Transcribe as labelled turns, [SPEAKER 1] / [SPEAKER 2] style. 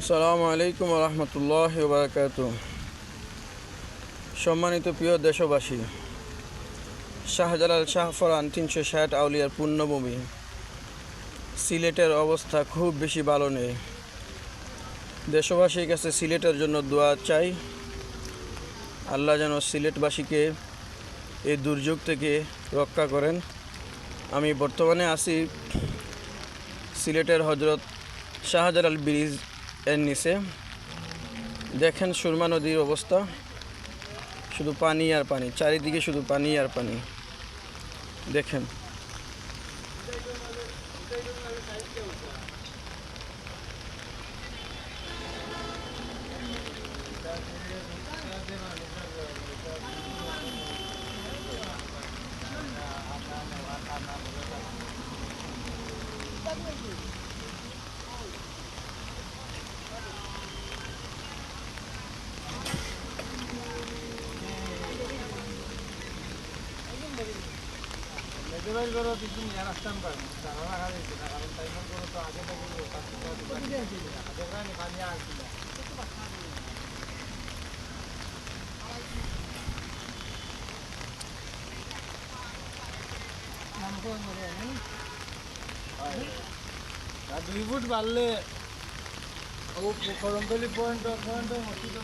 [SPEAKER 1] আসসালামু আলাইকুম রহমতুল্লাহ বারকাত সম্মানিত প্রিয় দেশবাসী, শাহজালাল শাহফরান তিনশো ষাট আউলিয়ার পূর্ণভূমি। সিলেটের অবস্থা খুব বেশি ভালো নেই। দেশবাসীর কাছে সিলেটের জন্য দোয়া চাই। আল্লাহ যেন সিলেটবাসীকে এই দুর্যোগ থেকে রক্ষা করেন। আমি বর্তমানে আছি সিলেটের হজরত শাহজালাল ব্রিজ এর নিচে। দেখেন সুরমা নদীর অবস্থা। শুধু পানি আর পানি, চারিদিকে শুধু পানি আর পানি। দেখেন।
[SPEAKER 2] মেজবাইল গরো কিছু নিয়ার আসতাম পারে তারা রাখা দিয়েছে না কারণ টাইমার গরো তো আগে থেকে কাজ করতে হবে পানি আসছিল দুই ফুট বাড়লে ও করমতলি পয়েন্ট পয়েন্ট মসজিদ